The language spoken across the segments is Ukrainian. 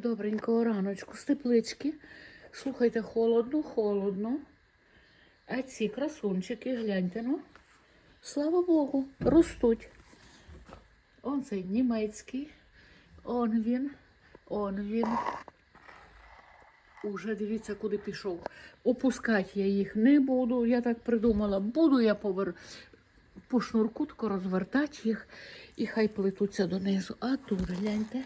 Добренького раночку з теплички. Слухайте, холодно, холодно. А ці красунчики, гляньте, ну. Слава Богу, ростуть. Он цей німецький. Он він, он він. Уже дивіться, куди пішов. Опускати я їх не буду. Я так придумала. Буду я повер... по шнурку розвертати їх і хай плетуться донизу. А тут гляньте.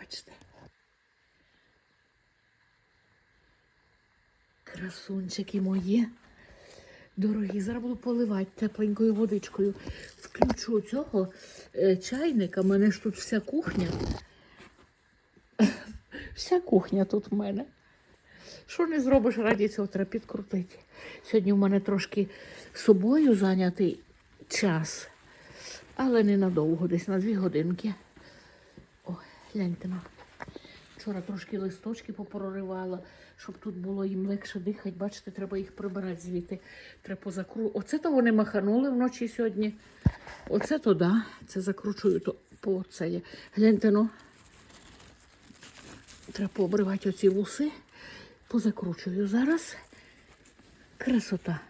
Бачите. Красунчики мої. Дорогі, зараз буду поливати тепленькою водичкою. Включу цього е, чайника. У мене ж тут вся кухня. Вся кухня тут в мене. Що не зробиш раді цього, треба підкрутити. Сьогодні в мене трошки собою зайнятий час, але ненадовго, десь на дві годинки. Гляньте на. Вчора трошки листочки попроривала, щоб тут було їм легше дихати. Бачите, треба їх прибирати звідти. Треба позакру. Оце то вони маханули вночі сьогодні. Оце то да. Це закручую то по це. є. Гляньте, ну. Треба пообривати оці вуси. Позакручую зараз. Красота.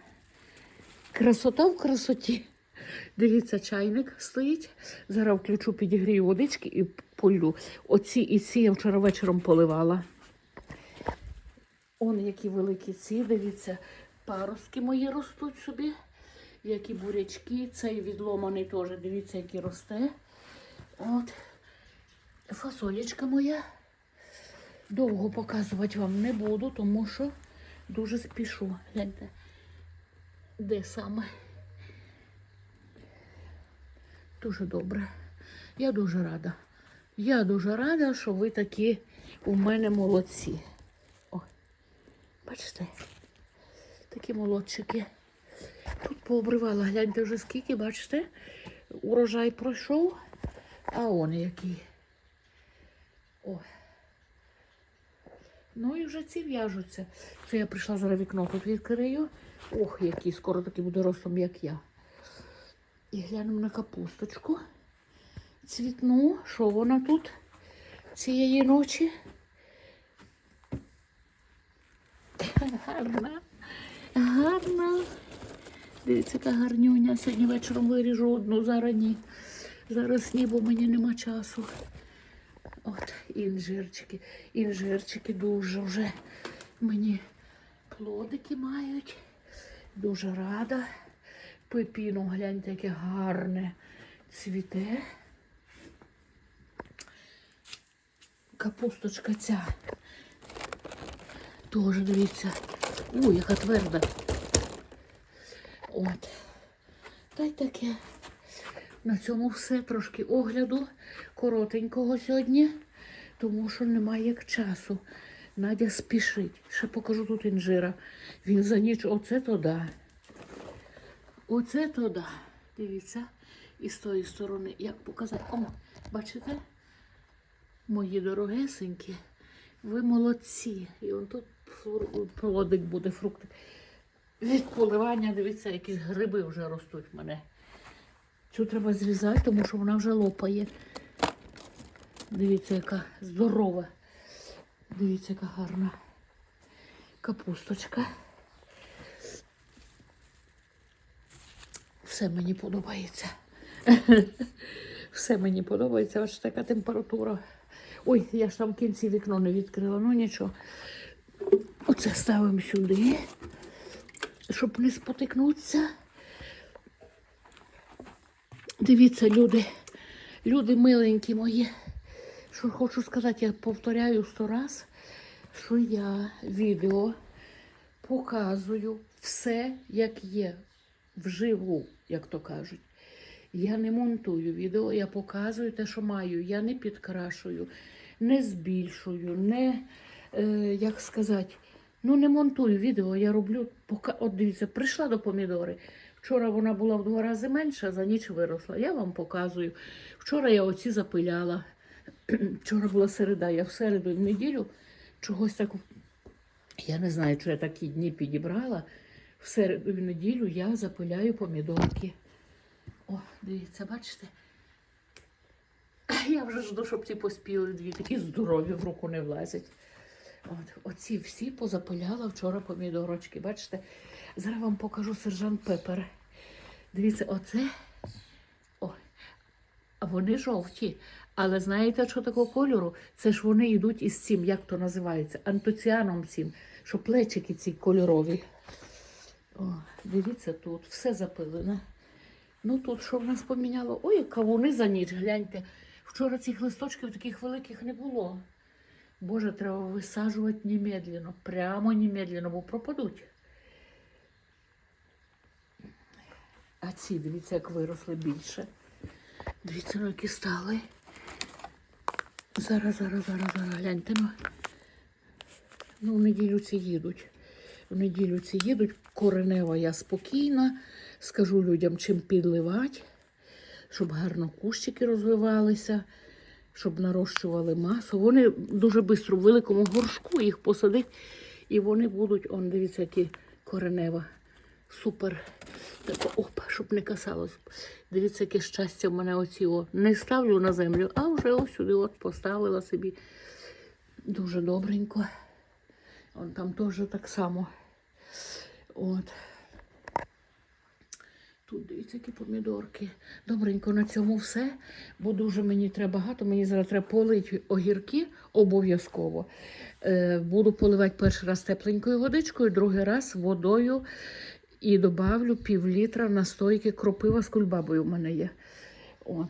Красота в красоті. Дивіться, чайник стоїть. Зараз включу, підігрію водички і полю. Оці і ці я вчора вечором поливала. Он які великі ці, дивіться, паростки мої ростуть собі. Які бурячки. Цей відломаний теж, дивіться, який росте. От. Фасолечка моя. Довго показувати вам не буду, тому що дуже спішу. Гляньте, де саме. Дуже добре. Я дуже рада. Я дуже рада, що ви такі у мене молодці. О, бачите, такі молодчики. Тут пообривала, гляньте вже скільки, бачите, урожай пройшов, а он який. Ой. Ну і вже ці в'яжуться. Це я прийшла зараз вікно тут відкрию. Ох, який скоро такий буде ростом, як я. І глянемо на капусточку. Цвітну, що вона тут цієї ночі? Гарна, гарна. Дивіться, яка гарнюня. Сьогодні вечором виріжу одну зарані. Зараз ні, бо мені нема часу. От, інжирчики. Інжирчики дуже вже мені плодики мають. Дуже рада. Пепіно, гляньте, яке гарне цвіте. Капусточка ця. Теж дивіться. Ой, яка тверда. От. Та й таке. На цьому все трошки огляду коротенького сьогодні, тому що немає як часу. Надя спішить. Ще покажу тут інжира. Він за ніч оце то да. Оце то да. Дивіться. І з тої сторони, як показати. О, бачите? Мої дорогесенькі, ви молодці. І он тут плодик буде, фруктик. Від поливання, дивіться, якісь гриби вже ростуть в мене. Цю треба зрізати, тому що вона вже лопає. Дивіться, яка здорова. Дивіться, яка гарна капусточка. Все мені подобається. Все мені подобається. Ось така температура. Ой, я ж там в кінці вікно не відкрила, ну нічого. Оце ставимо сюди, щоб не спотикнутися. Дивіться, люди, люди миленькі мої. Що хочу сказати, я повторяю сто раз, що я відео показую все, як є, вживу, як то кажуть. Я не монтую відео, я показую те, що маю. Я не підкрашую, не збільшую, не, е, як сказати, ну не монтую відео, я роблю, пока... от дивіться, прийшла до помідори. Вчора вона була в два рази менша, за ніч виросла. Я вам показую. Вчора я оці запиляла. Вчора була середа, я в середу в неділю чогось так. Я не знаю, чи я такі дні підібрала. В середу в неділю я запиляю помідорки. О, Дивіться, бачите? Я вже жду, щоб ці поспіли дві, такі здорові в руку не влазять. От, оці всі позапиляла вчора помідорочки. Бачите? Зараз вам покажу сержант Пепер. Дивіться, оце. О, а вони жовті. Але знаєте, що такого кольору? Це ж вони йдуть із цим, як то називається, антоціаном цим, що плечики ці кольорові. О, дивіться тут, все запилене. Ну тут що в нас поміняло? Ой, кавуни за ніч, гляньте. Вчора цих листочків таких великих не було. Боже, треба висаджувати немедленно, прямо немедленно, бо пропадуть. А ці, дивіться, як виросли більше. Дивіться, ну, які стали. Зараз, зараз, зараз, зараз, гляньте. Ну, ну в неділю ці їдуть. В неділю ці їдуть. Коренева я спокійна. Скажу людям, чим підливати, щоб гарно кущики розвивалися, щоб нарощували масу. Вони дуже швидко в великому горшку їх посадить, і вони будуть, он, дивіться, які коренева. Супер. Так, опа, щоб не касалось. Дивіться, яке щастя в мене оці. О. Не ставлю на землю, а вже ось сюди от поставила собі. Дуже добренько. Он там теж так само. От. Тут дивіться, які помідорки. Добренько на цьому все, бо дуже мені треба багато. Мені зараз треба полити огірки обов'язково. Е, буду поливати перший раз тепленькою водичкою, другий раз водою і добавлю пів літра настойки кропива з кульбабою в мене є. От.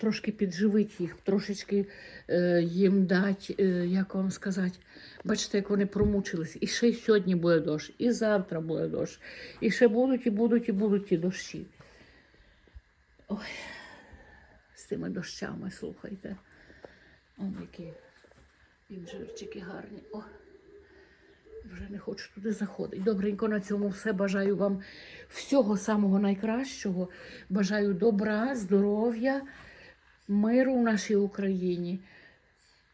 Трошки підживити їх, трошечки е, їм дати, е, як вам сказати. Бачите, як вони промучились. І ще й сьогодні буде дощ, і завтра буде дощ. І ще будуть, і будуть, і будуть ті дощі. Ой, з тими дощами, слухайте. О, які інжирчики гарні. О, вже не хочу туди заходити. Добренько на цьому все. Бажаю вам всього самого найкращого. Бажаю добра, здоров'я, миру в нашій Україні.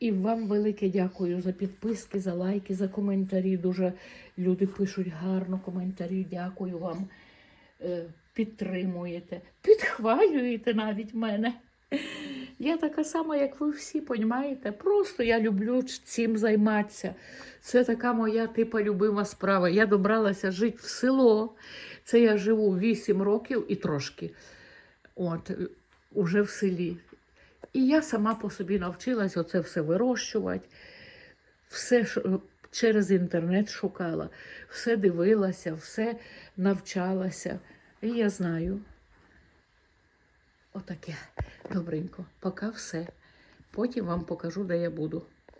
І вам велике дякую за підписки, за лайки, за коментарі. Дуже люди пишуть гарно коментарі. Дякую вам. Е, Підтримуєте, підхвалюєте навіть мене. Я така сама, як ви всі, понімаєте? Просто я люблю цим займатися. Це така моя типа любима справа. Я добралася жити в село. Це я живу 8 років і трошки. От, е, уже в селі. І я сама по собі навчилась оце все вирощувати, все через інтернет шукала, все дивилася, все навчалася. І я знаю. Отаке. Добренько. Поки все. Потім вам покажу, де я буду.